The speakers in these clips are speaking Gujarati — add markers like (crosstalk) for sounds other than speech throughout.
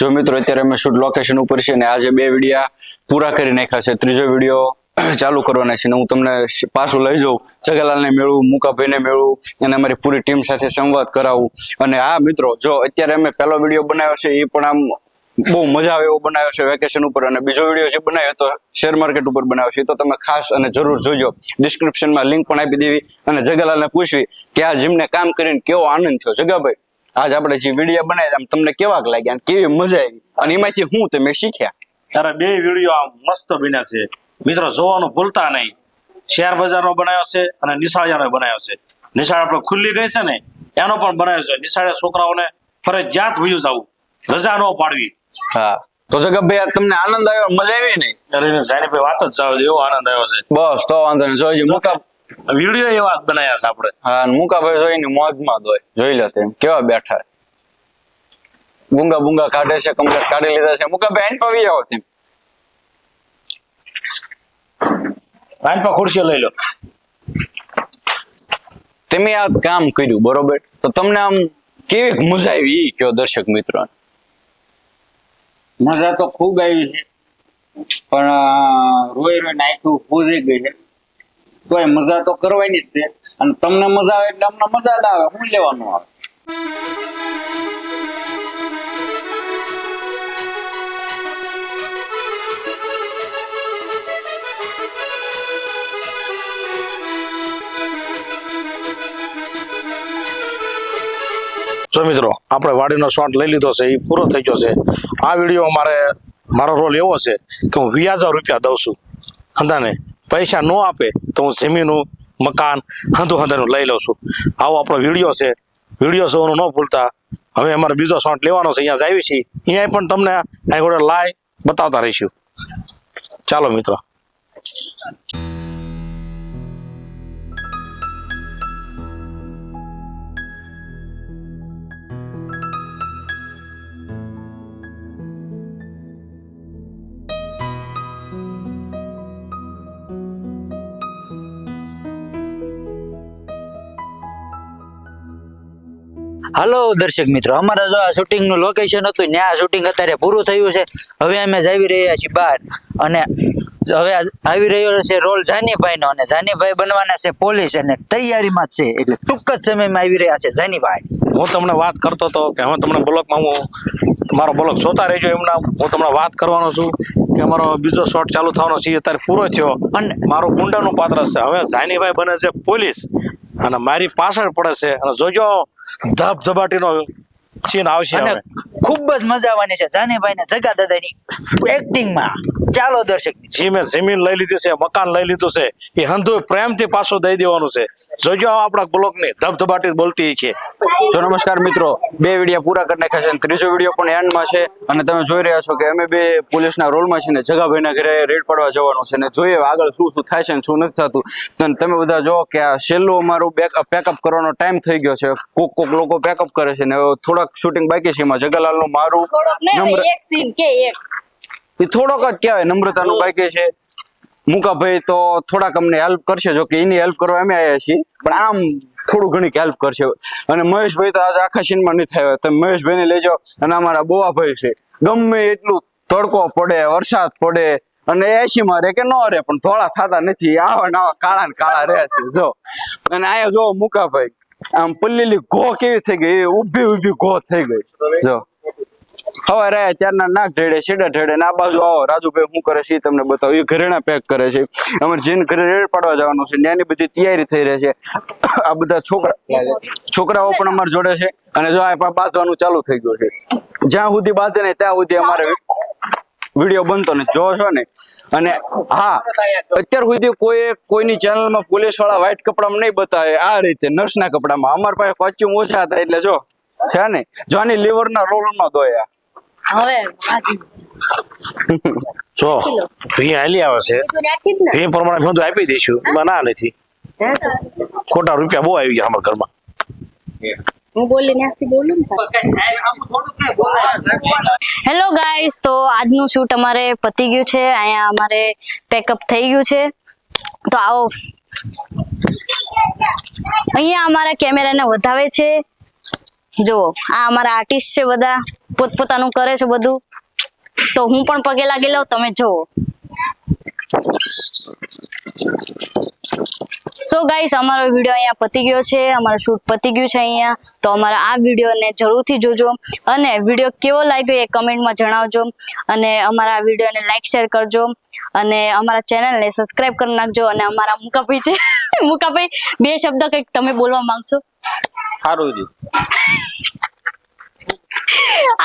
જો મિત્રો, અત્યારે અમે શૂટ લોકેશન ઉપર છે અને આજે બે વિડિયા પૂરા કરી નાખ્યા છે. ત્રીજો વીડિયો ચાલુ કરવાના છે ને હું તમને પાછું લઈ જાઉં. જગાલાલને મેળવું, મુકાભાઈને મેળવું, અને અમારી પૂરી ટીમ સાથે સંવાદ કરાવું. અને હા, મિત્રો, જો અત્યારે અમે પહેલો વીડિયો બનાવ્યો છે, એ પણ આમ બહુ મજા આવે એવો બનાવ્યો છે વેકેશન ઉપર. અને બીજો વીડિયો જે બનાવ્યો તો શેર માર્કેટ ઉપર બનાવ્યો છે તો તમે ખાસ અને જરૂર જોજો. ડિસ્ક્રિપ્શનમાં લિંક પણ આપી દેવી અને જગાલાલને પૂછવી કે આ જીમને કામ કરીને કેવો આનંદ થયો? જગાભાઈ. આજ આપણે જે વીડિયો બનાવ્યા આમ તમને કેવાક લાગ્યા અને કેવી મજા આવી. અને એમાંથી હું તમે શીખ્યા? ત્યારે બે વીડિયો આમ મસ્ત બન્યા છે. મિત્રો જોવાનું ભૂલતા નહીં. શેર બજારનો બનાવ્યો છે અને નિશાળિયાનો બનાવ્યો છે. નિશાળ આપણે ખુલ્લી ગઈ છે ને એનો પણ બનાવ્યો છે. નિશાળે છોકરાઓને ફરજિયાત વયું જવું રજા ન પાડવી. હા. તો જગતભાઈ તમને આનંદ આવ્યો? મજા આવી ને? અરે જાનીભાઈ વાત જ જાવ એવો આનંદ આવ્યો છે. બસ તો વાંધો નહીં. જોઈજો મુકા વીડિયો એવા બનાવ્યા છે આપણે. હા અને મુકાભાઈ જોઈને મોજમાં જ જોઈ લો તેમ કેવા બેઠા ગુંગા બુંગા કાઢે છે કમ્પ્લેટ કાઢી લીધા છે. મુકાભાઈ એન પાવી આવો તેમ. રાનપા ખુરશીઓ લઈ લો. તમે આ કામ કર્યું બરોબર? તો તમને આમ કેવી મજા આવી એ કયો દર્શક મિત્રો મજા તો ખૂબ આવી છે. પણ રોઈ રોઈ નાખ્યું પૂરી ગઈ છે. તોય મજા તો કરવાની જ છે. અને તમને મજા આવે એટલે અમને મજા જ આવે. હું લેવાનું આવે? જો મિત્રો, આપણે વાડીનો શોટ લઈ લીધો છે, એ પૂરો થઈ ગયો છે. આ વીડિયો મારે, મારો રોલ એવો છે કે હું હજાર રૂપિયા દઉં છું. હંધાને પૈસા ન આપે તો હું જમીનું મકાન હંધુ હંધાનું લઈ લઉં છું. આવો આપણો વીડિયો છે. વીડિયો જોવાનું ન ભૂલતા. હવે અમારે બીજો શોટ લેવાનો છે. અહીંયા જાવી છીએ. અહીંયા પણ તમને અહીં લાઈ બતાવતા રહીશું. ચાલો મિત્રો. હલો દર્શક મિત્રો અમારા જો આ શૂટિંગનું લોકેશન હતું ત્યાં શૂટિંગ અત્યારે પૂરું થયું છે. હવે અમે જાવી રહ્યા છીએ બહાર. અને હવે આવી રહ્યો છે રોલ જાનીભાઈનો અને જાનીભાઈ બનવાના છે પોલીસ અને તૈયારીમાં છે. એટલે ટૂંક જ સમયમાં આવી રહ્યા છે જાનીભાઈ. હું તમને વાત કરતો હતો કે હવે તમને બ્લોકમાં હું મારો બ્લોક જોતા રહેજો એમના. હું તમને વાત કરવાનો છું કે અમારો બીજો શોટ ચાલુ થવાનો છે અત્યારે પૂરો થયો. અને મારું ગુંડાનું પાત્ર છે. હવે જાનીભાઈ બને છે પોલીસ. અને મારી પાછળ પડે છે અને જોજો ધબધબાટીનો ચીન આવશે ખૂબ જ મજા આવવાની છે. જાનીભાઈ ને જગા દાદાની એક્ટિંગમાં ચાલો દર્શક જે મેં જમીન લઈ લીધી છે મકાન લઈ લીધું છે એ હંધુ પ્રેમથી પાછું દઈ દેવાનું છે. જોજો આપણા બ્લોકની ધબધબાટી બોલતી છે. તો નમસ્કાર મિત્રો બે વીડિયો પૂરા કરી નાખ્યા છે અને ત્રીજો વીડિયો પણ એન્ડમાં છે અને તમે જોઈ રહ્યા છો કે અમે બે પોલીસના રોલમાં છે ને જગાભાઈના ઘરે રેડ પડવા જવાનું છે અને જોઈએ આગળ શું શું થાય છે ને શું નથી થતું. તો તમે બધા જો કે આ છેલ્લું અમારું બેક પેકઅપ કરવાનો ટાઈમ થઈ ગયો છે. કોક કોક લોકો પેકઅપ કરે છે ને થોડાક શૂટિંગ બાકી છે એમાં જગાલાલનું મારું નું મારું નમ્ર એક સીન કે એક. એ થોડોક જ કહેવાય નમ્રતાનું બાકી છે. મુકાભાઈ તો થોડાક અમને હેલ્પ કરશે જો કે એની હેલ્પ કરવા અમે આવ્યા છીએ પણ આમ થોડું ઘણી હેલ્પ કરશે. અને મહેશભાઈ તો આજે આખા સીનમાં નહીં થયો તમે મહેશભાઈને લેજો. અને અમારા બોવાભાઈ છે. ગમે એટલું તડકો પડે વરસાદ પડે અને એસી માં રે કે ન રે પણ ધોળા થતા નથી. આવા ને કાળા ને કાળા રહે છે જો. અને અહીંયા જો મુકાભાઈ આમ પલ્લીલી ઘો કેવી થઈ ગઈ. એ ઊભી ઊભી ઘો થઈ ગઈ જો. હવે રે ત્યારના નાક ઢેડે સીડા ઢેડે આ બાજુ આવો. રાજુભાઈ શું કરે છે તમને બતાવો. એ ઘરેણા પેક કરે છે. અમારે જેને ઘરે રેડ પાડવા જવાનું છે, ત્યાંની બધી તૈયારી થઈ રહી છે. આ બધા છોકરા છોકરાઓ પણ અમારી જોડે છે. અને જો આ બાંધવાનું ચાલુ થઈ ગયું છે. જ્યાં સુધી બાંધે ને ત્યાં સુધી અમારે વીડિયો બનતો ને જો છો ને. અને હા, અત્યાર સુધી કોઈ કોઈની ચેનલમાં પોલીસવાળા વ્હાઈટ કપડામાં નહીં બતાવે. આ રીતે નર્સના કપડામાં. અમારા પાસે કોચ્યુમ ઓછા હતા એટલે જો છે ને? જોની રોલ રોલમાં દોયા. હવે જો ભી હાલી આવે છે. એ ને. પ્રમાણે હું તો આપી દઈશું. એમાં ના નથી. ખોટા રૂપિયા બહુ આવી ગયા અમારા ઘરમાં. હું બોલી બોલું હેલો ગાઈસ તો આજનું શૂટ અમારે પતી ગયું છે. અહીંયા અમારે પેકઅપ થઈ ગયું છે. તો આવો. અહીંયા અમારા કેમેરાને વધાવે છે. જુઓ, આ અમારા આર્ટિસ્ટ છે બધા, પોતપોતાનું કરે છે બધું. તો હું પણ પગે લાગી લઉં, તમે જુઓ. સો ગાઈસ અમારો વીડિયો અહીંયા પતી ગયો છે, અમારો શૂટ પતી ગયું છે અહીંયા. તો અમારા આ વિડીયોને જરૂરથી જોજો અને વીડિયો કેવો લાગ્યો એ કમેન્ટમાં જણાવજો. અને અમારા વિડીયોને લાઈક શેર કરજો. અને અમારા ચેનલને સબસ્ક્રાઇબ કરી નાખજો. અને અમારા મુકાભાઈ છે, મુકાભાઈ, બે શબ્દ કંઈક તમે બોલવા માંગશો? સારું રહ્યું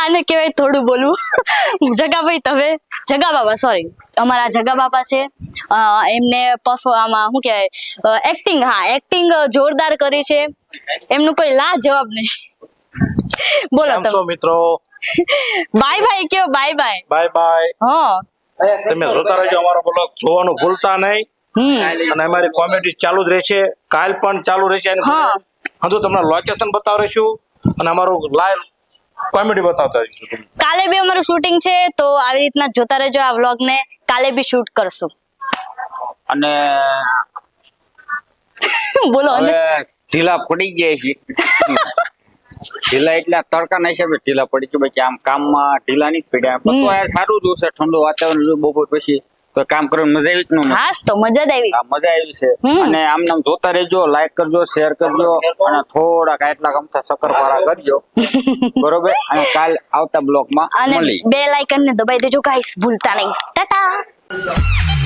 આને કહેવાય થોડું બોલવું. જગાભાઈ તમે? જગા બાબા સોરી અમારા જગા બાબા છે. એમને આમાં શું કહેવાય? એક્ટિંગ હા એક્ટિંગ જોરદાર કરી છે. એમનું કોઈ લા જવાબ નહીં. બોલો તમે. મિત્રો? બાય બાય કયો? બાય બાય બાય બાય હા. તમે જોતા રહેજો અમારો બ્લોગ જોવાનું ભૂલતા નહીં. અને અમારી કોમેડી ચાલુ જ રહેશે. કાલ પણ ચાલુ રહેશે અને હા. તો તમને લોકેશન બતાવશું અને અમારું લાઈવ કોમેડી બતાવતા રહીશું. કાલે બી અમારું શૂટિંગ છે તો આવી રીતના જોતા રહેજો આ વ્લોગ ને કાલે બી શૂટ કરશું. અને (laughs) બોલો અને? ઢીલા પડી ગયા છે. ઢીલા એટલે તડકા ના હિસાબે ઢીલા પડી છે. બાકી આમ કામમાં ઢીલા નહીં પડ્યા. પણ તો આ સારું જોશે છે ઠંડુ વાતાવરણ જો બપોર પછી. તો કામ કરવાની મજા આવી જ ન હાસ તો મજા જ આવી. હા મજા આવી છે. હમ. અને આમ નામ જોતા રહેજો લાઈક કરજો શેર કરજો અને થોડાક એટલા ગમતા શક્કરપારા કરજો. (laughs) બરોબર? અને કાલ આવતા બ્લોકમાં અને મળી બે લાઇકન ને દબાઈ દેજો ગાઈસ ભૂલતા નહીં. ટાટા!